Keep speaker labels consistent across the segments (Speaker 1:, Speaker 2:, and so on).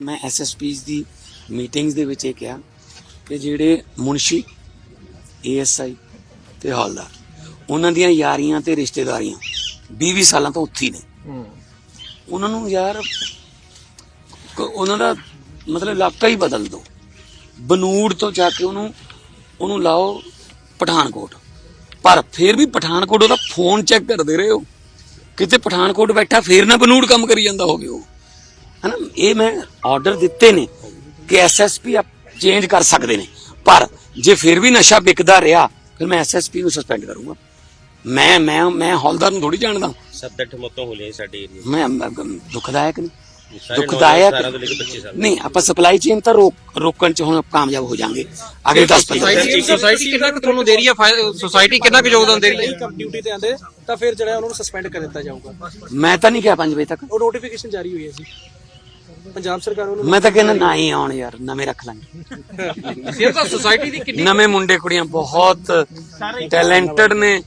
Speaker 1: ਮੈਂ ਐਸਐਸਪੀਸ ਦੀ ਮੀਟਿੰਗਸ ਦੇ ਵਿੱਚ ਇਹ ਕਿਹਾ ਕਿ ਜਿਹੜੇ ਮੁਨਸ਼ੀ ਏਐਸਆਈ ਤੇ ਹੌਲਦਾਰ ਉਹਨਾਂ ਦੀਆਂ ਯਾਰੀਆਂ ਤੇ ਰਿਸ਼ਤੇਦਾਰੀਆਂ 20 ਸਾਲਾਂ ਤੋਂ ਉੱਥੀ ਨੇ। ਉਹਨਾਂ ਨੂੰ ਯਾਰ ਉਹਨਾਂ ਦਾ ਮਤਲਬ ਇਲਾਕਾ ਹੀ ਬਦਲ ਦੋ। ਬਨੂੜ ਤੋਂ ਜਾ ਕੇ ਉਹਨੂੰ ਉਹਨੂੰ ਲਾਓ ਪਠਾਨਕੋਟ। ਪਰ ਫਿਰ ਵੀ ਪਠਾਨਕੋਟ ਉਹਦਾ ਫੋਨ ਚੈੱਕ ਕਰਦੇ ਰਹੇ ਹੋ। ਕਿਤੇ ਪਠਾਨਕੋਟ ਬੈਠਾ ਫੇਰ ਨਾ ਬਨੂੜ ਕੰਮ ਕਰੀ ਜਾਂਦਾ ਹੋਵੇ ਉਹ। ਹਨਾ? ਇਹ ਮੈਂ ਆਰਡਰ ਦਿੱਤੇ ਨੇ ਕਿ ਐਸਐਸਪੀ ਚੇਂਜ ਕਰ ਸਕਦੇ ਨੇ। ਪਰ ਜੇ ਫਿਰ ਵੀ ਨਸ਼ਾ ਵਿਕਦਾ ਰਿਹਾ ਫਿਰ ਮੈਂ ਐਸਐਸਪੀ ਨੂੰ ਸਸਪੈਂਡ ਕਰੂੰਗਾ। ਮੈਂ ਮੈਂ ਮੈਂ ਹੌਲਦਾਰ ਨੂੰ ਥੋੜੀ ਜਾਣਦਾ।
Speaker 2: ਸੱਤ ਅੱਠ ਮੌਤਾਂ ਹੋ ਲਈਆਂ ਸਾਡੇ ਏਰੀਆ
Speaker 1: ਮੈਂ ਦੁਖਦਾਇਕ ਨਹੀਂ ਦੁਖਦਾਇਕ
Speaker 2: ਸਾਰਾ ਤੋਂ ਲੈ ਕੇ 25 ਸਾਲ
Speaker 1: ਨਹੀਂ ਆਪਾਂ ਸਪਲਾਈ ਚੇਨ ਤਾਂ ਰੋਕ ਰੋਕਣ ਚ ਹੁਣ ਕਾਮਯਾਬ ਹੋ ਜਾਾਂਗੇ। ਅਗਲੇ 10 15
Speaker 3: ਸੋਸਾਇਟੀ ਸੋਸਾਇਟੀ ਕਿੰਨਾ ਕੁ ਤੁਹਾਨੂੰ ਦੇ ਰਹੀ ਹੈ ਸੋਸਾਇਟੀ ਕਿੰਨਾ ਕੁ ਯੋਗਦਾਨ ਦੇ ਰਹੀ ਹੈ?
Speaker 4: ਕੰਮ ਡਿਊਟੀ ਤੇ ਆਂਦੇ ਤਾਂ ਫਿਰ ਜਿਹੜਾ ਉਹਨਾਂ ਨੂੰ ਸਸਪੈਂਡ ਕਰ ਦਿੱਤਾ ਜਾਊਗਾ।
Speaker 1: ਮੈਂ ਤਾਂ ਨਹੀਂ ਕਿਹਾ 5 ਵਜੇ ਤੱਕ।
Speaker 4: ਉਹ ਨੋਟੀਫਿਕੇਸ਼ਨ ਜਾਰੀ ਹੋਈ ਹੈ ਜੀ। ਪੰਜਾਬ ਸਰਕਾਰ ਵੱਲੋਂ
Speaker 1: ਮੈਂ ਤਾਂ ਕਹਿੰਦਾ ਨਾ ਹੀ ਆਉਣ ਯਾਰ ਨਵੇਂ ਰੱਖ ਲਾਂਗੇ।
Speaker 3: ਸਿਰ ਤਾਂ ਸੋਸਾਇਟੀ ਦੀ ਕਿੰਨੀ
Speaker 1: ਨਵੇਂ ਮੁੰਡੇ ਕੁੜੀਆਂ ਬਹੁਤ ਟੈਲੈਂਟਡ ਨੇ।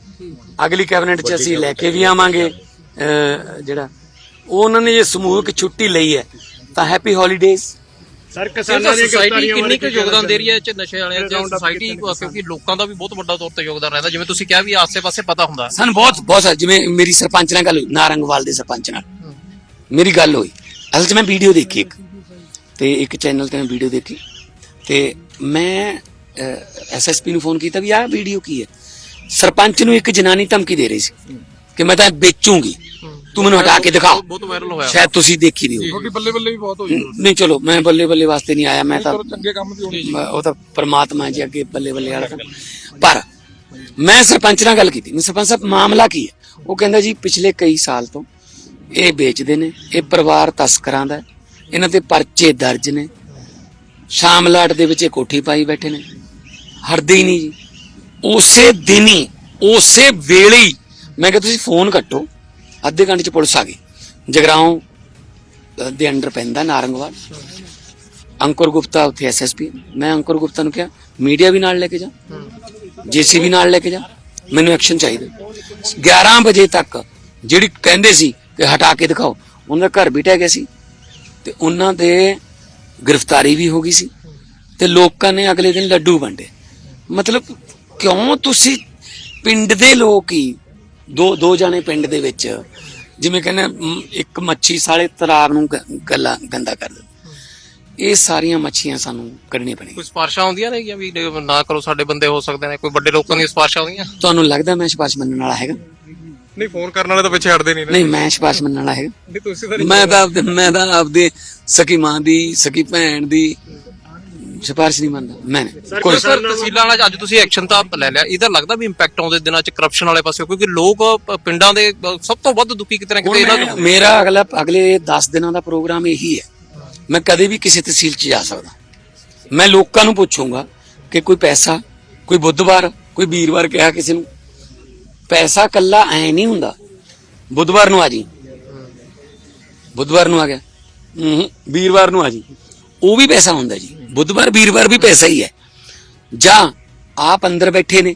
Speaker 1: ਅਗਲੀ ਕੈਬਨਿਟ ਚ ਅਸੀਂ ਲੈ ਕੇ ਵੀ ਆਵਾਂਗੇ। ਅਹ, ਜਿਹੜਾ ਉਹ ਉਹਨਾਂ ਨੇ ਜੇ ਸਮੂਹਕ ਛੁੱਟੀ ਲਈ ਹੈ ਤਾਂ ਹੈਪੀ ਹੌਲੀਡੇਜ਼
Speaker 3: ਸਰ ਸੋਸਾਇਟੀ ਕਿੰਨੀ ਕੁ ਯੋਗਦਾਨ ਦੇ ਰਹੀ ਹੈ ਚ ਨਸ਼ੇ ਵਾਲਿਆਂ ਚ? ਸੋਸਾਇਟੀ ਕਿਉਂਕਿ ਲੋਕਾਂ ਦਾ ਵੀ ਬਹੁਤ ਵੱਡਾ ਤੌਰ ਤੇ ਯੋਗਦਾਨ ਰਹਿੰਦਾ। ਜਿਵੇਂ ਤੁਸੀਂ ਕਿਹਾ ਵੀ ਆਸੇ-ਪਾਸੇ ਪਤਾ ਹੁੰਦਾ।
Speaker 1: ਸਾਨੂੰ ਬਹੁਤ ਬਹੁਤ ਜਿਵੇਂ ਮੇਰੀ ਸਰਪੰਚ ਨਾਲ ਗੱਲ ਹੋਈ ਨਾਰੰਗਵਾਲ ਦੇ ਸਰਪੰਚ ਨਾਲ। ਮੇਰੀ ਗੱਲ ਹੋਈ। ਅਸਲ 'ਚ ਮੈਂ ਵੀਡੀਓ ਦੇਖੀ ਇੱਕ। ਤੇ ਇੱਕ ਚੈਨਲ ਤੇ ਮੈਂ ਵੀਡੀਓ ਦੇਖੀ। ਤੇ ਮੈਂ ਐਸਐਸਪੀ ਨੂੰ ਫੋਨ ਕੀਤਾ ਵੀ ਆਹ ਵੀਡੀਓ ਕੀ ਹੈ? ਸਰਪੰਚ ਨੂੰ ਇੱਕ ਜਨਾਨੀ ਧਮਕੀ ਦੇ ਰਹੀ ਸੀ ਕਿ ਮੈਂ ਤਾਂ ਵੇਚੂੰਗੀ। ਤੂੰ ਮੈਨੂੰ ਹਟਾ ਕੇ ਦਿਖਾ।
Speaker 3: ਬਹੁਤ ਵਾਇਰਲ ਹੋਇਆ।
Speaker 1: ਸ਼ਾਇਦ ਤੁਸੀਂ ਦੇਖੀ ਨਹੀਂ
Speaker 5: ਕਿਉਂਕਿ ਬੱਲੇ ਬੱਲੇ ਵੀ ਬਹੁਤ ਹੋਈ
Speaker 1: ਨਹੀਂ ਚਲੋ ਮੈਂ ਬੱਲੇ ਬੱਲੇ ਵਾਸਤੇ ਨਹੀਂ ਆਇਆ ਮੈਂ ਤਾਂ
Speaker 5: ਚੰਗੇ ਕੰਮ ਦੀ ਹੋਣੀ
Speaker 1: ਮੈਂ- ਉਹ ਤਾਂ ਪ੍ਰਮਾਤਮਾ ਜੀ ਅੱਗੇ ਬੱਲੇ ਬੱਲੇ ਵਾਲਾ। ਪਰ ਮੈਂ ਸਰਪੰਚ ਨਾਲ ਗੱਲ ਕੀਤੀ। ਮੈਂ ਸਰਪੰਚ ਸਾਹਿਬ ਮਾਮਲਾ ਕੀ ਹੈ? ਉਹ ਕਹਿੰਦਾ ਜੀ ਪਿਛਲੇ ਕਈ ਸਾਲ ਤੋਂ ਇਹ ਵੇਚਦੇ ਨੇ, ਇਹ ਪਰਿਵਾਰ ਤਸਕਰਾਂ ਦਾ ਇਹਨਾਂ ਤੇ ਪਰਚੇ ਦਰਜ ਨੇ। ਸ਼ਾਮਲਾਟ ਦੇ ਵਿੱਚ ਇਹ ਕੋਠੀ ਪਾਈ ਬੈਠੇ ਨੇ। ਹਰਦੇ ਹੀ ਨਹੀਂ ਜੀ। ਉਸੇ ਦਿਨ ਹੀ ਉਸੇ ਵੇਲੇ ਹੀ ਮੈਂ ਕਿਹਾ, ਤੁਸੀਂ ਫੋਨ ਕੱਟੋ। ਅੱਧੇ ਘੰਟੇ ਚ ਪੁਲਿਸ ਆ ਗਈ। ਜਗਰਾਉਂ ਦੇ ਅੰਡਰ ਪੈਂਦਾ ਨਾਰੰਗਵਾਲ। ਅੰਕੁਰ ਗੁਪਤਾ ਉੱਥੇ ਐਸਐਸਪੀ ਮੈਂ ਅੰਕੁਰ ਗੁਪਤਾ ਨੂੰ ਕਿਹਾ, ਮੀਡੀਆ ਵੀ ਨਾਲ ਲੈ ਕੇ ਜਾ। ਜੀਸੀਬੀ ਨਾਲ ਲੈ ਕੇ ਜਾ। ਮੈਨੂੰ ਐਕਸ਼ਨ ਚਾਹੀਦਾ 11 ਵਜੇ ਤੱਕ ਜਿਹੜੀ ਕਹਿੰਦੇ ਸੀ ਕਿ ਹਟਾ ਕੇ ਦਿਖਾਓ। ਉਹਨਾਂ ਦਾ ਘਰ ਵੀ ਟਹਿ ਗਿਆ ਸੀ ਤੇ ਉਹਨਾਂ ਦੇ ਗ੍ਰਿਫਤਾਰੀ ਵੀ ਹੋ ਗਈ ਸੀ ਤੇ ਲੋਕਾਂ ਨੇ ਅਗਲੇ ਦਿਨ ਲੱਡੂ ਵੰਡੇ। ਮਤਲਬ ਕਿਉਂ ਤੁਸੀਂ ਪਿੰਡ ਦੇ ਲੋਕ ਹੀ ਦੋ ਦੋ ਜਾਣੇ ਪਿੰਡ ਦੇ ਵਿੱਚ ਜਿਵੇਂ ਕਹਿੰਦੇ ਇੱਕ ਮੱਛੀ ਸਾਲੇ ਤਲਾਬ ਨੂੰ ਗੱਲਾਂ ਗੰਦਾ ਕਰ ਦਿੰਦੇ। ਇਹ ਸਾਰੀਆਂ ਮੱਛੀਆਂ ਸਾਨੂੰ ਕੱਢਣੀਆਂ ਪੈਣਗੀਆਂ
Speaker 3: ਕੋਈ ਸਿਫਾਰਸ਼ਾਂ ਆਉਂਦੀਆਂ ਨੇ ਕਿ ਵੀ ਨਾ ਕਰੋ ਸਾਡੇ ਬੰਦੇ ਹੋ ਸਕਦੇ ਨੇ ਕੋਈ ਵੱਡੇ ਲੋਕਾਂ ਦੀਆਂ ਸਿਫਾਰਸ਼ਾਂ ਆਉਂਦੀਆਂ?
Speaker 1: ਤੁਹਾਨੂੰ ਲੱਗਦਾ ਮੈਂ ਸਿਫਾਰਿਸ਼ ਮੰਨਣ ਵਾਲਾ ਹੈਗਾ?
Speaker 3: ਨਹੀਂ ਫੋਨ ਕਰਨ ਵਾਲੇ ਤਾਂ ਪਿੱਛੇ ਹਟਦੇ ਨਹੀਂ
Speaker 1: ਨਹੀਂ ਮੈਂ ਸਿਫਾਰਿਸ਼ ਮੰਨਣ ਵਾਲਾ ਹੈਗਾ।
Speaker 3: ਨਹੀਂ ਤੁਸੀਂ
Speaker 1: ਮੈਂ ਤਾਂ ਆਪਦੇ ਮੈਂ ਤਾਂ ਆਪਦੇ ਸਕੀ ਮਾਂ ਦੀ ਸਕੀ ਭੈਣ ਦੀ ਸਿਫਾਰਿਸ਼ ਨਹੀਂ ਮੰਨਦਾ। ਮੈਂ ਨਹੀਂ।
Speaker 3: ਕੋਈ ਸਰ ਤਹਿਸੀਲਾਂ ਵਾਲਾ ਅੱਜ ਤੁਸੀਂ ਐਕਸ਼ਨ ਤਾਂ ਲੈ ਲਿਆ। ਇਹਦਾ ਲੱਗਦਾ ਵੀ ਇੰਪੈਕਟ ਆਉਂਦੇ ਦਿਨਾਂ ਚ ਕਰਪਸ਼ਨ ਵਾਲੇ ਪਾਸੇ ਕਿਉਂਕਿ ਲੋਕ ਅ, ਪਿੰਡਾਂ ਦੇ ਅ, ਸਭ ਤੋਂ ਵੱਧ ਦੁਖੀ ਕਿਤੇ ਨਾ
Speaker 1: ਹੁਣ
Speaker 3: ਕਿਤੇ ਇਹਨਾਂ
Speaker 1: ਮੈਂ-
Speaker 3: ਤੋਂ
Speaker 1: ਮੇਰਾ ਅਗਲਾ ਅਗਲੇ 10 ਦਿਨਾਂ ਦਾ ਪ੍ਰੋਗਰਾਮ ਇਹੀ ਹੈ। ਮੈਂ ਕਦੇ ਵੀ ਕਿਸੇ ਤਹਿਸੀਲ 'ਚ ਜਾ ਸਕਦਾ। ਮੈਂ ਲੋਕਾਂ ਨੂੰ ਪੁੱਛੂੰਗਾ ਕਿ ਕੋਈ ਪੈਸਾ ਕੋਈ ਬੁੱਧਵਾਰ ਕੋਈ ਵੀਰਵਾਰ ਕਿਹਾ ਕਿਸੇ ਨੂੰ ਪੈਸਾ ਕੱਲਾ ਐ ਨਹੀਂ ਹੁੰਦਾ। ਬੁੱਧਵਾਰ ਨੂੰ ਆ ਜੀ। ਬੁੱਧਵਾਰ ਨੂੰ ਆ ਗਿਆ। ਹੂੰ ਵੀਰਵਾਰ ਨੂੰ ਆ ਜੀ। ਉਹ ਵੀ ਪੈਸਾ ਹੁੰਦਾ ਜੀ। ਬੁੱਧਵਾਰ ਵੀਰਵਾਰ ਵੀ ਪੈਸਾ ਹੀ ਹੈ। ਜਾਂ ਆਪ ਅੰਦਰ ਬੈਠੇ ਨੇ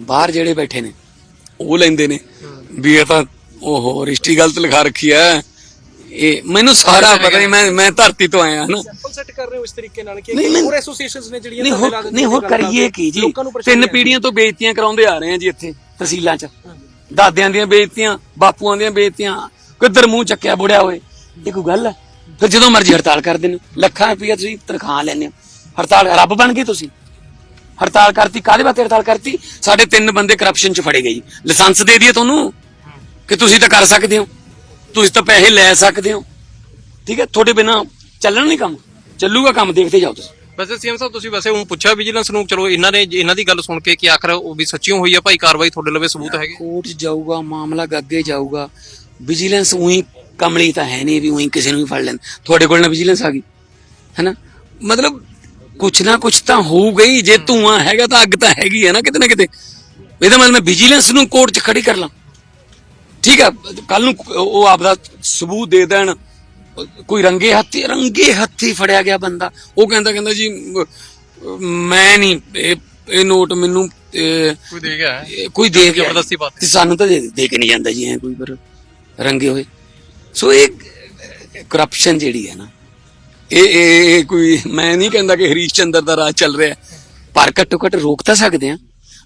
Speaker 1: ਬਾਹਰ ਜਿਹੜੇ ਬੈਠੇ ਨੇ ਉਹ ਲੈਂਦੇ ਨੇ। ਵੀ ਇਹ ਤਾਂ ਓਹੋ ਰਿਸ਼ਤੀ ਗਲਤ ਲਿਖਾ ਰੱਖੀ ਐ ਇਹ ਮੈਨੂੰ ਸਾਰਾ ਪਤਾ ਨਹੀਂ ਮੈਂ ਮੈਂ ਧਰਤੀ ਤੋਂ ਆਇਆ ਹਨਾ
Speaker 4: ਸੈਂਪਲ ਸੈੱਟ ਕਰ ਰਹੇ ਹੋ ਇਸ ਤਰੀਕੇ ਨਾਲ ਕਿ। ਹੋਰ ਐਸੋਸੀਏਸ਼ਨਸ ਨੇ ਜਿਹੜੀਆਂ
Speaker 1: ਨਹੀਂ ਹੋਰ ਕਰੀਏ ਕੀ ਜੀ? ਤਿੰਨ ਪੀੜ੍ਹੀਆਂ ਤੋਂ ਬੇਇੱਜ਼ਤੀਆਂ ਕਰਾਉਂਦੇ ਆ ਰਹੇ ਆ ਜੀ ਇੱਥੇ। ਤਹਿਸੀਲਾਂ 'ਚ। ਦਾਦਿਆਂ ਦੀਆਂ ਬੇਇੱਜ਼ਤੀਆਂ, ਬਾਪੂਆਂ ਦੀਆਂ ਬੇਇੱਜ਼ਤੀਆਂ, ਕਿੱਧਰ ਮੂੰਹ ਚੱਕਿਆ ਬੁੜਿਆ ਹੋਏ ਇਹ ਕੋਈ ਗੱਲ ਹੈ? ਫਿਰ ਜਦੋਂ ਮਰਜ਼ੀ ਹੜਤਾਲ ਕਰਦੇ ਨੇ ਲੱਖਾਂ ਰੁਪਈਆ ਤੁਸੀਂ ਤਨਖਾਹ ਲੈਂਦੇ ਹੜਤਾਲ ਰੱਬ ਬਣ ਗਏ ਤੁਸੀਂ। ਹੜਤਾਲ ਕਰਤੀ, ਕਾਹਦੇ ਵਾਸਤੇ ਹੜਤਾਲ ਕਰਤੀ? ਸਾਡੇ ਤਿੰਨ ਬੰਦੇ ਕਰਪਸ਼ਨ 'ਚ ਫੜੇ ਗਏ ਲਾਇਸੈਂਸ ਦੇ ਦਈਏ ਤੁਹਾਨੂੰ ਕਿ ਤੁਸੀਂ ਤਾਂ ਕਰ ਸਕਦੇ ਹੋ। ਤੁਸੀਂ ਤਾਂ ਪੈਸੇ ਲੈ ਸਕਦੇ ਹੋ। ਠੀਕ ਹੈ? ਤੁਹਾਡੇ ਬਿਨਾ ਚੱਲਣ ਨਹੀਂ ਕੰਮ। ਚੱਲੂਗਾ ਕੰਮ, ਦੇਖਦੇ ਜਾਓ ਤੁਸੀਂ।
Speaker 3: ਵੈਸੇ ਸੀਐਮ ਸਾਹਿਬ, ਤੁਸੀਂ ਵੈਸੇ ਉਹ ਪੁੱਛਿਆ ਵਿਜੀਲੈਂਸ ਨੂੰ, ਚਲੋ ਇਹਨਾਂ ਨੇ, ਇਹਨਾਂ ਦੀ ਗੱਲ ਸੁਣ ਕੇ ਕਿ ਆਖਰ ਉਹ ਵੀ ਸੱਚੀਓ ਹੋਈ ਆ ਭਾਈ, ਕਾਰਵਾਈ ਤੁਹਾਡੇ ਲਵੇ ਸਬੂਤ ਹੈਗੇ?
Speaker 1: ਕੋਰਟ 'ਚ ਜਾਊਗਾ, ਮਾਮਲਾ ਅੱਗੇ ਜਾਊਗਾ। ਵਿਜੀਲੈਂਸ ਉਹੀ ਕਮਲੀ ਤਾਂ ਹੈ ਨਹੀਂ ਵੀ ਉਹੀ ਕਿਸੇ ਨੂੰ ਵੀ ਫੜ ਲੈਣ। ਤੁਹਾਡੇ ਕੋਲ ਨਾ ਵਿਜੀਲੈਂਸ ਆ ਗਈ ਹੈਨਾ ਮਤਲਬ ਕੁਛ ਨਾ ਕੁਛ ਤਾਂ ਹੋਊਗਾ ਹੀ, ਜੇ ਧੂਆਂ ਹੈਗਾ ਤਾਂ ਅੱਗ ਤਾਂ ਹੈਗੀ ਹੈ ਨਾ ਕਿਤੇ ਨਾ ਕਿਤੇ। ਇਹਦਾ ਮਤਲਬ ਮੈਂ ਵਿਜੀਲੈਂਸ ਨੂੰ ਕੋਰਟ 'ਚ ਖੜੀ ਕਰ ਲਾਂ। ਠੀਕ ਹੈ ਕੱਲ ਨੂੰ ਉਹ ਆਪਦਾ ਸਬੂਤ ਦੇ ਦੇਣ। ਕੋਈ ਰੰਗੇ ਹੱਥੀ ਰੰਗੇ ਹੱਥੀ ਫੜਿਆ ਗਿਆ ਬੰਦਾ। ਉਹ ਕਹਿੰਦਾ ਕਹਿੰਦਾ ਜੀ ਮ- ਨਹੀਂ ਇਹ ਇਹ ਨੋਟ ਮੈਨੂੰ
Speaker 3: ਕੋਈ ਦੇ ਗਿਆ
Speaker 1: ਕੋਈ ਦੇ
Speaker 3: ਜ਼ਬਰਦਸਤੀ ਬਾਤ।
Speaker 1: ਤੇ ਸਾਨੂੰ ਤਾਂ ਦੇ ਕੇ ਨਹੀਂ ਜਾਂਦਾ ਜੀ ਐ ਕੋਈ ਪਰ ਰੰਗੇ ਹੋਏ। ਸੋ ਇਹ ਕਰਪਸ਼ਨ ਜਿਹੜੀ ਹੈ ਨਾ ਇਹ ਕੋਈ ਮੈਂ ਨਹੀਂ ਕਹਿੰਦਾ ਕਿ ਹਰੀਸ਼ ਚੰਦਰ ਦਾ ਰਾਜ ਚੱਲ ਰਿਹਾ ਪਰ ਘੱਟੋ ਘੱਟ ਰੋਕ ਤਾਂ ਸਕਦੇ ਆ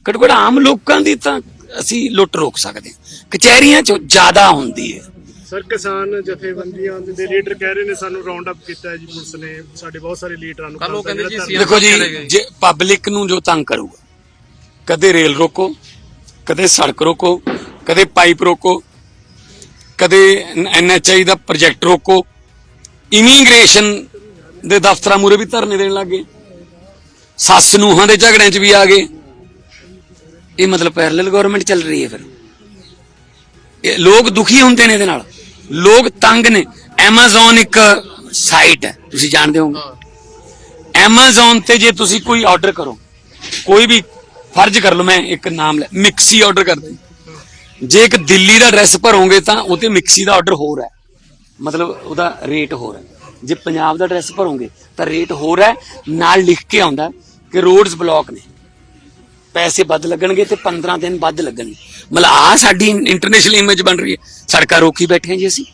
Speaker 1: ਘੱਟੋ ਘੱਟ ਆਮ ਲੋਕਾਂ ਦੀ ਤਾਂ ਅਸੀਂ ਲੁੱਟ ਰੋਕ ਸਕਦੇ ਹਾਂ। ਕਚਹਿਰੀਆਂ 'ਚ ਜ਼ਿਆਦਾ ਹੁੰਦੀ ਹੈ।
Speaker 6: ਸਰ ਕਿਸਾਨ ਜਥੇਬੰਦੀਆਂ ਦੇ ਲੀਡਰ ਕਹਿ ਰਹੇ ਨੇ ਸਾਨੂੰ ਰਾਉਂਡ ਅਪ ਕੀਤਾ ਹੈ ਜੀ ਪੁਲਿਸ ਨੇ। ਸਾਡੇ ਬਹੁਤ ਸਾਰੇ ਲੀਡਰਾਂ ਨੂੰ
Speaker 3: ਕੱਲ੍ਹ ਉਹ ਕਹਿੰਦੇ ਜੀ
Speaker 1: ਦੇਖੋ ਜੀ। ਜੇ ਪਬਲਿਕ ਨੂੰ ਜੋ ਤੰਗ ਕਰੂਗਾ ਕਦੇ ਰੇਲ ਰੋਕੋ ਕਦੇ ਸੜਕ ਰੋਕੋ ਕਦੇ ਪਾਈਪ ਰੋਕੋ ਕਦੇ ਐਨਐਚਆਈ ਦਾ ਪ੍ਰੋਜੈਕਟ ਰੋਕੋ ਇਮੀਗ੍ਰੇਸ਼ਨ ਦੇ ਦਫ਼ਤਰਾਂ ਮੂਰੇ ਵੀ ਧਰਨੇ ਦੇਣ ਲੱਗੇ ਸੱਸ ਨੂੰਹਾਂ ਦੇ ਝਗੜਿਆਂ 'ਚ ਵੀ ਆ ਗਏ। ਇਹ ਮਤਲਬ ਪੈਰਲਲ ਗਵਰਨਮੈਂਟ ਚੱਲ ਰਹੀ ਹੈ ਫਿਰ। ਇਹ ਲੋਕ ਦੁਖੀ ਹੁੰਦੇ ਨੇ ਇਹਦੇ ਨਾਲ। ਲੋਕ ਤੰਗ ਨੇ। Amazon ਇੱਕ ਸਾਈਟ ਹੈ। ਤੁਸੀਂ ਜਾਣਦੇ ਹੋਵੋਗੇ। Amazon ਤੇ ਜੇ ਤੁਸੀਂ ਕੋਈ ਆਰਡਰ ਕਰੋ, ਕੋਈ ਵੀ ਫਰਜ਼ ਕਰ ਲਓ, ਮੈਂ ਇੱਕ ਨਾਮ ਲੈ ਮਿਕਸੀ ਆਰਡਰ ਕਰਦੇ ਜੇ ਇੱਕ ਦਿੱਲੀ ਦਾ ਐਡਰੈਸ ਭਰੋਗੇ ਤਾਂ ਉਹ ਤੇ ਮਿਕਸੀ ਦਾ ਆਰਡਰ ਹੋਰ ਹੈ। ਮਤਲਬ ਉਹਦਾ ਰੇਟ ਹੋਰ ਹੈ। ਜੇ ਪੰਜਾਬ ਦਾ ਐਡਰੈਸ ਭਰੋਗੇ ਤਾਂ ਰੇਟ ਹੋਰ ਹੈ। ਨਾਲ ਲਿਖ ਕੇ ਆਉਂਦਾ ਕਿ ਰੋਡਸ ਬਲੌਕ ਨੇ। ਪੈਸੇ ਵੱਧ ਲੱਗਣਗੇ ਤੇ 15 ਦਿਨ ਵੱਧ ਲੱਗਣਗੇ। ਮਤਲਬ ਆ ਸਾਡੀ ਇੰਟਰਨੈਸ਼ਨਲ ਇਮੇਜ ਬਣ ਰਹੀ ਹੈ। ਸੜਕਾਂ ਰੋਕੀ ਬੈਠੇ ਹਾਂ ਜੀ ਅਸੀਂ।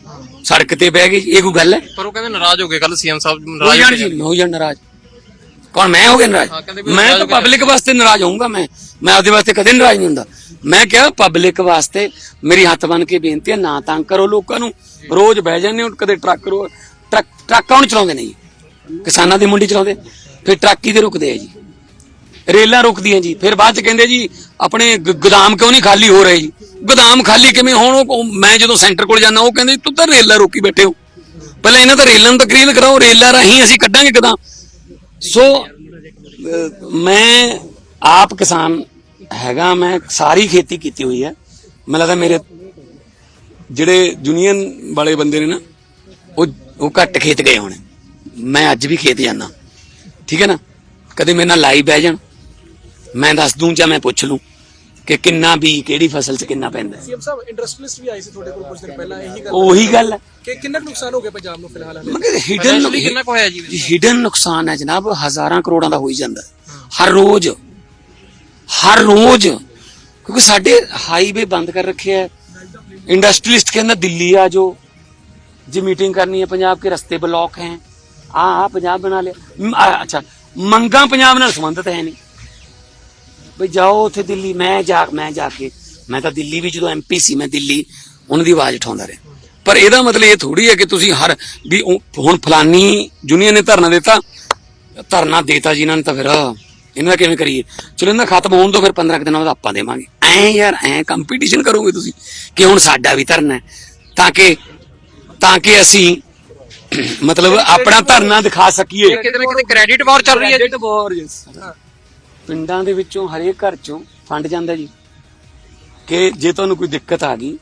Speaker 1: ਸੜਕ ਤੇ ਬਹਿ ਗਏ ਇਹ ਕੋਈ ਗੱਲ ਹੈ?
Speaker 3: ਪਰ ਉਹ ਕਹਿੰਦੇ ਨਾਰਾਜ਼ ਹੋ ਗਏ ਕੱਲ ਸੀਐਮ ਸਾਹਿਬ
Speaker 1: ਹੋ
Speaker 3: ਨਾਰਾਜ਼
Speaker 1: ਜਾਣ
Speaker 3: ਹੋ
Speaker 1: ਜੀ ਹੋ ਜਾਣ ਨਾਰਾਜ਼। ਕੌਣ ਮੈਂ ਹੋ ਗਿਆ ਨਾਰਾਜ਼? ਮੈਂ ਤਾਂ। ਪਬਲਿਕ ਵਾਸਤੇ ਨਾਰਾਜ਼ ਹੋਊਂਗਾ ਮੈਂ। ਮੈਂ ਆਪਦੇ ਵਾਸਤੇ ਕਦੇ ਨਾਰਾਜ਼ ਨਹੀਂ ਹੁੰਦਾ। ਮੈਂ ਕਿਹਾ ਪਬਲਿਕ ਵਾਸਤੇ ਮੇਰੀ ਹੱਥ ਬਨ ਕੇ ਬੇਨਤੀ ਹੈ ਨਾ ਤੰਗ ਕਰੋ ਲੋਕਾਂ ਨੂੰ। ਰੋਜ਼ ਬਹਿ ਜਾਂਦੇ ਹੋ ਕਦੇ ਟਰੱਕ ਰੋ ਟਰੱਕ ਟਰੱਕ ਕੌਣ ਚਲਾਉਂਦੇ ਨੇ ਜੀ? ਕਿਸਾਨਾਂ ਦੀ ਮੁੰਡੀ ਚਲਾਉਂਦੇ। ਫਿਰ ਟਰੱਕ ਹੀ ਦੇ ਰੁਕਦੇ ਆ ਜੀ? ਰੇਲਾਂ ਰੁਕਦੀਆਂ ਜੀ। ਫਿਰ ਬਾਅਦ ਚ ਕਹਿੰਦੇ ਜੀ ਆਪਣੇ ਗ- ਗੋਦਾਮ ਕਿਉਂ ਨਹੀਂ ਖਾਲੀ ਹੋ ਰਹੇ ਜੀ? ਗੋਦਾਮ ਖਾਲੀ ਕਿਵੇਂ ਹੋਣ? ਉਹ- ਉਹ ਮੈਂ ਜਦੋਂ ਸੈਂਟਰ ਕੋਲ ਜਾਂਦਾ ਉਹ ਕਹਿੰਦੇ ਤੂੰ ਤਾਂ ਰੇਲਾਂ ਰੋਕੀ ਬੈਠੇ ਹੋ। ਪਹਿਲਾਂ ਇਹਨਾਂ ਤਾਂ ਰੇਲਾਂ ਨੂੰ ਤਕਰੀਰ ਕਰਾਓ ਰੇਲਾਂ ਰਾਹੀਂ ਅਸੀਂ ਕੱਢਾਂਗੇ ਗੋਦਾਮ ਸੋ ਅਹ, ਮੈਂ ਆਪ ਕਿਸਾਨ ਹੈਗਾ ਮੈਂ ਸਾਰੀ ਖੇਤੀ ਕੀਤੀ ਹੋਈ ਹੈ। ਮੈਨੂੰ ਲੱਗਦਾ ਮੇਰੇ ਜਿਹੜੇ ਯੂਨੀਅਨ ਵਾਲੇ ਬੰਦੇ ਨੇ ਨਾ ਉਹ ਉਹ ਘੱਟ ਖੇਤ ਗਏ ਹੋਣੇ। ਮੈਂ ਅੱਜ ਵੀ ਖੇਤ ਜਾਂਦਾ। ਠੀਕ ਹੈ ਨਾ? ਕਦੇ ਮੇਰੇ ਨਾਲ ਲਾਈ ਬਹਿ ਜਾਣ। ਮੈਂ ਦੱਸ ਦੂੰ ਜਾਂ ਮੈਂ ਪੁੱਛ ਲੂੰ ਕਿ ਕਿੰਨਾ ਵੀ ਕਿਹੜੀ ਫਸਲ 'ਚ ਕਿੰਨਾ ਪੈਂਦਾ ਹੈ।
Speaker 4: ਸੀਐਮ ਸਾਹਿਬ ਇੰਡਸਟਰੀਲਿਸਟ ਵੀ ਆਏ ਸੀ ਤੁਹਾਡੇ ਕੋਲ ਕੁਝ ਦਿਨ ਪਹਿਲਾਂ ਇਹੀ ਗੱਲ
Speaker 1: ਉਹੀ ਗੱਲ ਹੈ
Speaker 4: ਕਿ ਕਿੰਨਾ ਕੁ ਨੁਕਸਾਨ ਹੋ ਗਿਆ ਪੰਜਾਬ ਨੂੰ ਫਿਲਹਾਲ ਹਾਲੇ
Speaker 1: ਮਗਰ
Speaker 3: Financially ਕਿੰਨਾ ਕੁ ਹੋਇਆ ਜੀ?
Speaker 1: ਹਿਡਨ ਨੁਕਸਾਨ ਹੈ ਜਨਾਬ ਹਜ਼ਾਰਾਂ ਕਰੋੜਾਂ ਦਾ ਹੋਈ ਜਾਂਦਾ ਹੈ। ਹਰ ਰੋਜ਼ ਹਰ ਰੋਜ਼ ਕਿਉਂਕਿ ਸਾਡੇ ਹਾਈਵੇ ਬੰਦ ਕਰ ਰੱਖੇ ਹੈ ਇੰਡਸਟਰੀਲਿਸਟ ਕਹਿੰਦਾ ਦਿੱਲੀ ਆ ਜੋ ਜੇ मीटिंग करनी है पंजाब के रास्ते ब्लॉक हैं आ आ पंजाब बना लिया म- आ, अच्छा ਮੰਗਾਂ ਪੰਜਾਬ ਨਾਲ ਸੰਬੰਧਿਤ ਹੈ ਨਹੀਂ ਬਈ ਜਾਓ ਉੱਥੇ ਦਿੱਲੀ ਮੈਂ ਜਾ ਮੈਂ ਜਾ ਕੇ ਮੈਂ ਤਾਂ ਦਿੱਲੀ ਵੀ ਜਦੋਂ ਐਮਪੀ ਸੀ ਮੈਂ ਦਿੱਲੀ ਉਹਨਾਂ ਦੀ ਆਵਾਜ਼ ਉਠਾਉਂਦਾ ਰਿਹਾ। ਪਰ ਇਹਦਾ ਮਤਲਬ ਇਹ ਥੋੜੀ ਹੈ ਕਿ ਤੁਸੀਂ ਹਰ ਵੀ ਉਹ- ਹੁਣ ਫਲਾਨੀ ਯੂਨੀਅਨ ਨੇ ਧਰਨਾ ਦਿੱਤਾ ਧਰਨਾ ਦੇਤਾ ਜੀ ਇਹਨਾਂ ਨੇ ਤਾਂ ਫਿਰ ਇਹਨਾਂ ਦਾ ਕਿਵੇਂ ਕਰੀਏ? ਚਲੋ ਇਹਨਾਂ ਦਾ ਖਤਮ ਹੋਣ ਤੋਂ ਫਿਰ 15 ਕੁ ਦਿਨਾਂ ਬਾਅਦ ਆਪਾਂ ਦੇਵਾਂਗੇ। ਐ ਯਾਰ ਐ ਕੰਪੀਟੀਸ਼ਨ ਕਰੋਗੇ ਤੁਸੀਂ ਕਿ ਹੁਣ ਸਾਡਾ ਵੀ ਧਰਨਾ ਹੈ ਤਾਂ ਕਿ ਤਾਂ ਕਿ ਅਸੀਂ ਮਤਲਬ ਆਪਣਾ ਧਰਨਾ ਦਿਖਾ ਸਕੀਏ।
Speaker 3: ਕਿਤੇ ਨਾ ਕਿਤੇ ਕ੍ਰੈਡਿਟ ਵਾਰ ਚੱਲ ਰਹੀ ਹੈ ਜੀ।
Speaker 1: ਪਿੰਡਾਂ ਦੇ ਵਿੱਚੋਂ ਹਰੇਕ ਘਰ ਚੋਂ ਫੰਡ ਜਾਂਦਾ ਜੀ। ਕਿ ਜੇ ਤੁਹਾਨੂੰ ਕੋਈ ਦਿੱਕਤ ਆ ਗਈ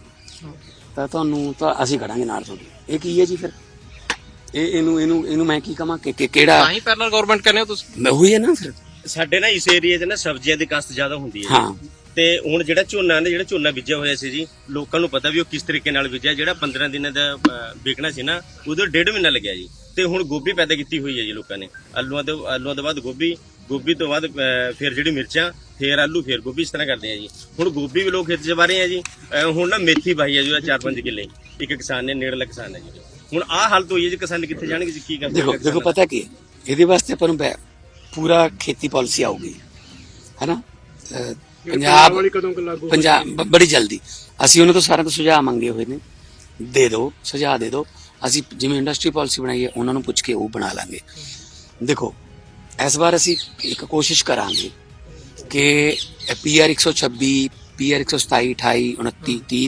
Speaker 1: ਤਾਂ ਤੁਹਾਨੂੰ ਤਾਂ ਅਸੀਂ ਖੜਾਂਗੇ ਨਾਲ ਤੁਹਾਡੇ। ਇਹ ਕੀ ਹੈ ਜੀ ਫਿਰ? ਇਹ ਇਹਨੂੰ ਇਹਨੂੰ ਇਹਨੂੰ ਮੈਂ ਕੀ ਕਹਾਂ ਕਿ ਕਿ ਕਿਹੜਾ
Speaker 3: ਤਾਂ ਹੀ ਪੈਰਲਲ ਗਵਰਨਮੈਂਟ ਕਹਿੰਦੇ ਹੋ ਤੁਸੀਂ।
Speaker 1: ਮੈਂ ਉਹੀ ਹੈ ਨਾ ਫਿਰ?
Speaker 2: ਸਾਡੇ ਨਾ ਇਸ ਏਰੀਆ 'ਚ ਨਾ ਸਬਜ਼ੀਆਂ ਦੀ ਕਾਸ਼ਤ ਜ਼ਿਆਦਾ ਹੁੰਦੀ ਹੈ
Speaker 1: ਹਾਂ।
Speaker 2: ਤੇ ਹੁਣ ਜਿਹੜਾ ਝੋਨਾ ਨੇ ਜਿਹੜਾ ਝੋਨਾ ਬੀਜਿਆ ਹੋਇਆ ਸੀ ਜੀ ਲੋਕਾਂ ਨੂੰ ਪਤਾ ਵੀ ਉਹ ਕਿਸ ਤਰੀਕੇ ਨਾਲ ਬੀਜਿਆ। ਜਿਹੜਾ 15 ਦਿਨਾਂ ਦਾ ਅਹ, ਵਿਕਣਾ ਸੀ ਨਾ ਉਹਦੇ ਡੇਢ ਮਹੀਨਾ ਲੱਗਿਆ ਜੀ। ਤੇ ਹੁਣ ਗੋਭੀ ਪੈਦਾ ਕੀਤੀ ਹੋਈ ਹੈ ਜੀ ਲੋਕਾਂ ਨੇ। ਆਲੂਆਂ ਤੋਂ ਆਲੂਆਂ ਤੋਂ ਬਾਅਦ ਗੋਭੀ ਗੋਭੀ ਤੋਂ ਬਾਅਦ ਅਹ, ਫਿਰ ਜਿਹੜੀ ਮਿਰਚਾਂ ਫਿਰ ਆਲੂ ਫਿਰ ਗੋਭੀ ਇਸ ਤਰ੍ਹਾਂ ਕਰਦੇ ਆ ਜੀ। ਹੁਣ ਗੋਭੀ ਵੀ ਲੋਕ ਖੇਤ 'ਚ ਬਾਰੇ ਆ ਜੀ। ਅਹ, ਹੁਣ ਨਾ ਮੇਥੀ ਪਾਈ ਹੈ ਜੀ 4-5 ਕਿੱਲੇ। ਇੱਕ ਕਿਸਾਨ ਨੇ ਨੇੜਲਾ ਕਿਸਾਨ ਹੈ ਜੀ। ਹੁਣ ਆਹ ਹਾਲਤ ਹੋਈ ਹੈ ਜੀ ਕਿਸਾਨ ਕਿੱਥੇ ਜਾਣਗੇ ਜੀ ਕੀ ਕਰਦੇ
Speaker 1: ਦੇਖੋ ਦੇਖੋ ਪਤਾ ਕੀ ਹੈ? ਇਹਦੇ ਵਾਸਤੇ ਆਪਾਂ ਨੂੰ ਬੈ- ਪੂਰਾ ਖੇਤੀ ਪਾਲਿਸੀ ਆਊਗੀ। ਹੈਨਾ? ਅਹ, ਪੰਜਾਬ
Speaker 6: ਵਾਲੀ ਕਦੋਂ ਕੁ ਲਾਗੂ
Speaker 1: ਪੰਜਾਬ ਬ- ਬੜੀ ਜਲਦੀ। ਅਸੀਂ ਉਹਨਾਂ ਤੋਂ ਸਾਰਿਆਂ ਤੋਂ ਸੁਝਾਅ ਮੰਗੇ ਹੋਏ ਨੇ। ਦੇ ਦਿਓ ਸੁਝਾਅ ਦੇ ਦਿਓ ਅਸੀਂ ਜਿਵੇਂ ਇੰਡਸਟਰੀ ਪਾਲਿਸੀ ਬਣਾਈ ਹੈ ਉਹਨਾਂ ਨੂੰ ਪੁੱਛ ਕੇ ਉਹ ਬਣਾ ਲਾਂਗੇ। ਦੇਖੋ ਇਸ ਵਾਰ ਅਸੀਂ ਇੱਕ ਕੋਸ਼ਿਸ਼ ਕਰਾਂਗੇ ਕਿ ਪੀਆਰ 126 ਪੀਆਰ 127 28 29 30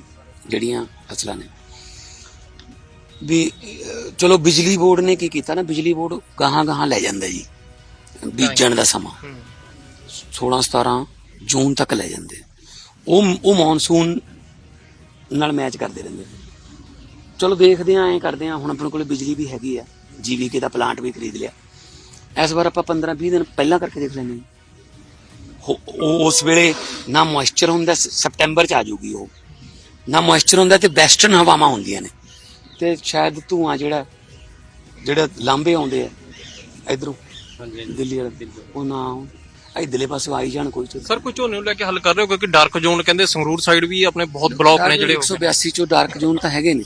Speaker 1: ਜਿਹੜੀਆਂ ਫਸਲਾਂ ਨੇ। ਵੀ ਚਲੋ ਬਿਜਲੀ ਬੋਰਡ ਨੇ ਕੀ ਕੀਤਾ ਨਾ ਬਿਜਲੀ ਬੋਰਡ ਗਾਹਾਂ ਗਾਹਾਂ ਲੈ ਜਾਂਦਾ ਜੀ ਬੀਜਣ ਦਾ ਸਮਾਂ। 16 17 ਜੂਨ ਤੱਕ ਲੈ ਜਾਂਦੇ। ਉਹ ਉਹ ਮੌਨਸੂਨ ਨਾਲ ਮੈਚ ਕਰਦੇ ਰਹਿੰਦੇ। ਚਲੋ ਦੇਖਦੇ ਆਂ ਐਂ ਕਰਦੇ ਆਂ ਹੁਣ ਆਪਣੇ ਕੋਲੇ ਬਿਜਲੀ ਵੀ ਹੈਗੀ ਆ ਜੀਵੀਕੇ ਦਾ ਪਲਾਂਟ ਵੀ ਖਰੀਦ ਲਿਆ। ਇਸ ਵਾਰ ਆਪਾਂ 15 20 ਦਿਨ ਪਹਿਲਾਂ ਕਰਕੇ ਦੇਖ ਲੈਂਦੇ ਹਾਂ। ਉਹ ਉਸ ਵੇਲੇ ਨਾ ਮੋਇਸਚਰ ਹੁੰਦਾ ਸਪਟੈਂਬਰ ਚ ਆ ਜਾਊਗੀ ਉਹ। ਨਾ ਮੋਇਸਚਰ ਹੁੰਦਾ ਤੇ ਵੈਸਟਰਨ ਹਵਾਵਾਂ ਹੁੰਦੀਆਂ ਨੇ। ਤੇ ਸ਼ਾਇਦ ਧੂਆਂ ਜਿਹੜਾ ਜਿਹੜਾ ਲਾਂਬੇ ਆਉਂਦੇ ਆ ਇਧਰੋਂ
Speaker 2: ਹਾਂਜੀ
Speaker 1: ਦਿੱਲੀ ਵਾਲੇ। ਉਹ ਨਾ। ਇੱਧਰਲੇ ਪਾਸੇ ਆਈ ਜਾਣ ਕੋਈ
Speaker 3: ਸਰ ਕੋਈ ਝੋਨੇ ਨੂੰ ਲੈ ਕੇ ਹੱਲ ਕਰ ਰਹੇ ਹੋ? ਕਿਉਂਕਿ ਡਾਰਕ ਜ਼ੋਨ ਕਹਿੰਦੇ ਸੰਗਰੂਰ ਸਾਈਡ ਵੀ ਆਪਣੇ ਬਹੁਤ ਬਲੌਕ ਨੇ ਜਿਹੜੇ ਹੋ ਗਏ।
Speaker 1: 182 ਚੋਂ ਡਾਰਕ ਜ਼ੋਨ ਤਾਂ ਹੈਗੇ ਨੇ।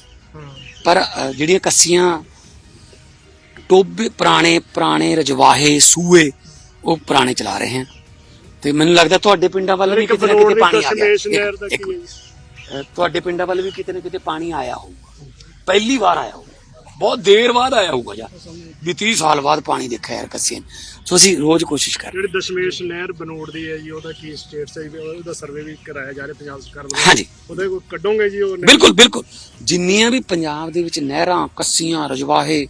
Speaker 1: ਪਰ ਜਿਹੜੀਆਂ ਕੱਸੀਆਂ ਟੋਬੇ ਪੁਰਾਣੇ ਪੁਰਾਣੇ ਰਜਵਾਹੇ ਸੂਏ ਉਹ ਪੁਰਾਣੇ ਚਲਾ ਰਹੇ ਹਨ ਤੇ ਮੈਨੂੰ ਲੱਗਦਾ ਤੁਹਾਡੇ ਪਿੰਡਾਂ ਵੱਲ ਵੀ ਕਿਤੇ ਨਾ ਕਿਤੇ ਪਾਣੀ ਆ ਗਿਆ। ਇੱਕ- ਇੱਕ ਤੁਹਾਡੇ ਪਿੰਡਾਂ ਵੱਲ ਵੀ ਕਿਤੇ ਨਾ ਕਿਤੇ ਪਾਣੀ ਆਇਆ ਹੋਊਗਾ। ਪਹਿਲੀ ਵਾਰ ਆਇਆ ਹੋਊਗਾ। ਬਹੁਤ ਦੇਰ ਬਾਅਦ ਆਇਆ ਹੋਊਗਾ ਯਾਰ ਵੀ 30 ਸਾਲ ਬਾਅਦ ਪਾਣੀ ਦੇਖਿਆ ਯਾਰ ਕੱਸੀਆਂ ਨੇ। ਸੋ ਅਸੀਂ ਰੋਜ਼ ਕੋਸ਼ਿਸ਼ ਕਰ ਰਹੇ
Speaker 6: ਜਿਹੜੀ ਦਸ਼ਮੇਸ਼ ਨਹਿਰ ਬਨੋੜ ਦੀ ਹੈ ਜੀ ਉਹਦਾ ਕੀ ਸਟੇਟਸ ਹੈ ਜੀ? ਉਹਦਾ ਸਰਵੇ ਵੀ ਕਰਾਇਆ ਜਾ ਰਿਹਾ ਪੰਜਾਬ ਸਰਕਾਰ ਵੱਲੋਂ।
Speaker 1: ਹਾਂਜੀ।
Speaker 6: ਉਹਦੇ ਕੋਲ ਕੱਢੋਗੇ ਜੀ ਉਹ?
Speaker 1: ਬਿਲਕੁਲ ਬਿਲਕੁਲ। ਜਿੰਨੀਆਂ ਵੀ ਪੰਜਾਬ ਦੇ ਵਿੱਚ ਨਹਿਰਾਂ ਕੱਸੀਆਂ ਰਜਵਾਹੇ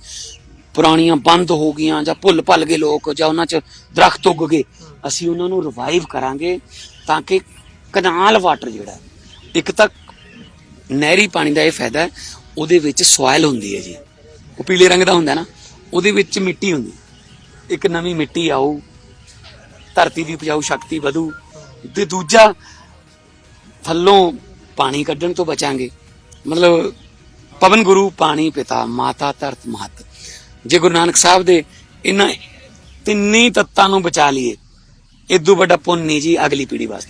Speaker 1: ਪੁਰਾਣੀਆਂ ਬੰਦ ਹੋ ਗਈਆਂ ਜਾਂ ਭੁੱਲ ਭੱਲ ਗਏ ਲੋਕ ਜਾਂ ਉਹਨਾਂ 'ਚ ਦਰਖਤ ਉੱਗ ਗਏ ਅਸੀਂ ਉਹਨਾਂ ਨੂੰ ਰਿਵਾਈਵ ਕਰਾਂਗੇ ਤਾਂ ਕਿ ਕਨਾਲ ਵਾਟਰ ਜਿਹੜਾ ਇੱਕ ਤਾਂ ਨਹਿਰੀ ਪਾਣੀ ਦਾ ਇਹ ਫਾਇਦਾ ਹੈ ਉਹਦੇ ਵਿੱਚ ਸੋਇਲ ਹੁੰਦੀ ਹੈ ਜੀ। ਉਹ ਪੀਲੇ ਰੰਗ ਦਾ ਹੁੰਦਾ ਨਾ ਉਹਦੇ ਵਿੱਚ ਮਿੱਟੀ ਹੁੰਦੀ। ਇੱਕ ਨਵੀਂ ਮਿੱਟੀ ਆਊ ਧਰਤੀ ਦੀ ਉਪਜਾਊ ਸ਼ਕਤੀ ਵਧੂ ਤੇ ਦੂਜਾ ਥੱਲੋਂ ਪਾਣੀ ਕੱਢਣ ਤੋਂ ਬਚਾਂਗੇ। ਮਤਲਬ ਪਵਨ ਗੁਰੂ ਪਾਣੀ ਪਿਤਾ ਮਾਤਾ ਧਰਤ ਮਹਤ। ਜੇ ਗੁਰੂ ਨਾਨਕ ਸਾਹਿਬ ਦੇ ਇਹਨਾਂ ਤਿੰਨੇ ਤੱਤਾਂ ਨੂੰ ਬਚਾ ਲਈਏ ਇਦੋਂ ਵੱਡਾ ਪੁੰਨ ਨਹੀਂ ਜੀ ਅਗਲੀ ਪੀੜ੍ਹੀ ਵਾਸਤੇ।